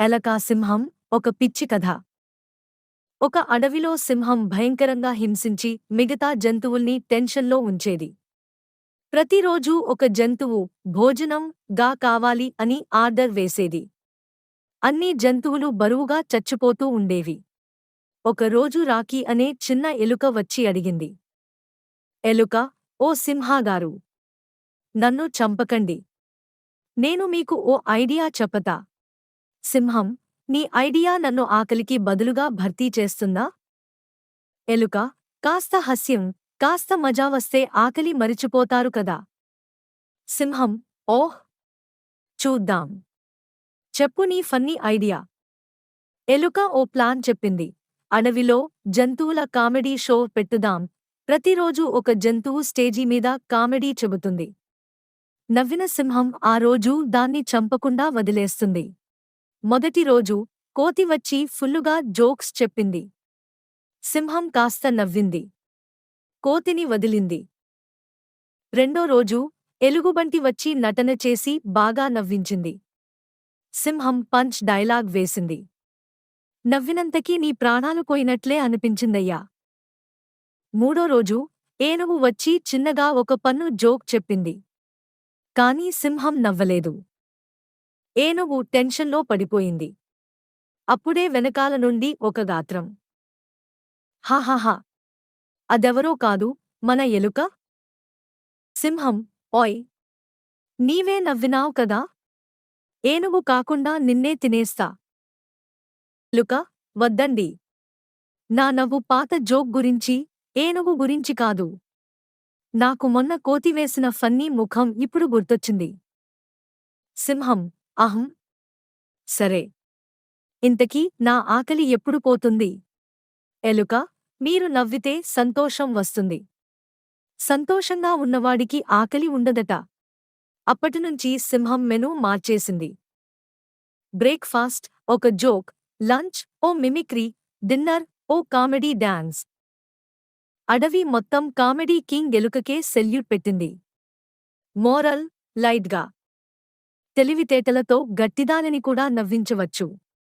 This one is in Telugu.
ఎలకా సింహం ఒక పిచ్చి కథ. ఒక అడవిలో సింహం భయంకరంగా హింసించి మిగతా జంతువుల్ని టెన్షన్లో ఉంచేది. ప్రతిరోజూ ఒక జంతువు భోజనం గా కావాలి అని ఆర్డర్ వేసేది. అన్ని జంతువులు బరువుగా చచ్చిపోతూ ఉండేవి. ఒకరోజు రాకీ అనే చిన్న ఎలుక వచ్చి అడిగింది. ఎలుక ఓ సింహాగారు నన్ను చంపకండి. నేను మీకు ఓ ఐడియా చెప్పతా సింహం నీ ఐడియా నన్ను ఆకలికి బదులుగా భర్తీ చేస్తుందా? ఎలుక కాస్త హస్యం కాస్త మజా వస్తే ఆకలి మరిచిపోతారు కదా. సింహం ఓహ్! చూద్దాం. చెప్పు నీ ఫన్నీ ఐడియా. ఎలుక ఓ ప్లాన్ చెప్పింది. అడవిలో జంతువుల కామెడీ షో పెట్టుదాం. ప్రతిరోజు ఒక జంతువు స్టేజీ మీద కామెడీ చెబుతుంది. నవ్విన సింహం ఆ రోజు దాన్ని చంపకుండా వదిలేస్తుంది. మొదటి రోజు కోతి వచ్చి ఫుల్లుగా జోక్స్ చెప్పింది. సింహం కాస్త నవ్వింది. కోతిని వదిలింది. రెండో రోజు ఎలుగుబంటి వచ్చి నటన చేసి బాగా నవ్వించింది. సింహం పంచ్ డైలాగ్ వేసింది. నవ్వినంతకీ నీ ప్రాణాలు పోయినట్లే అనిపించిందయ్యా. మూడో రోజు ఏనుగు వచ్చి చిన్నగా ఒక పన్ను జోక్ చెప్పింది. కానీ సింహం నవ్వలేదు. ఏనుగు టెన్షన్లో పడిపోయింది. అప్పుడే వెనకాల నుండి ఒక గాత్రం. హాహాహా అదెవరో కాదు మన ఎలుక? సింహం ఓయ్! నీవే నవ్వినావు కదా? ఏనుగు కాకుండా నిన్నే తినేస్తా. ఎలుక వద్దండి. నా నవ్వు పాత జోక్ గురించి ఏనుగు గురించి కాదు. నాకు మొన్న కోతివేసిన ఫన్నీ ముఖం ఇప్పుడు గుర్తొచ్చింది. సింహం అహం. సరే. ఇంతకీ నా ఆకలి ఎప్పుడు పోతుంది? ఎలుక మీరు నవ్వితే సంతోషం వస్తుంది. సంతోషంగా ఉన్నవాడికి ఆకలి ఉండదట. అప్పటినుంచి సింహం మెను మార్చేసింది. బ్రేక్ఫాస్ట్ ఒక జోక్ లంచ్ ఓ మిమిక్రీ డిన్నర్ ఓ కామెడీ డాన్స్. అడవి మొత్తం కామెడీ కింగ్ ఎలుకకే సెల్యూట్ పెట్టింది. మోరల్ లైట్గా. తెలివితేటలతో గట్టిదానిని కూడా నవ్వించవచ్చు.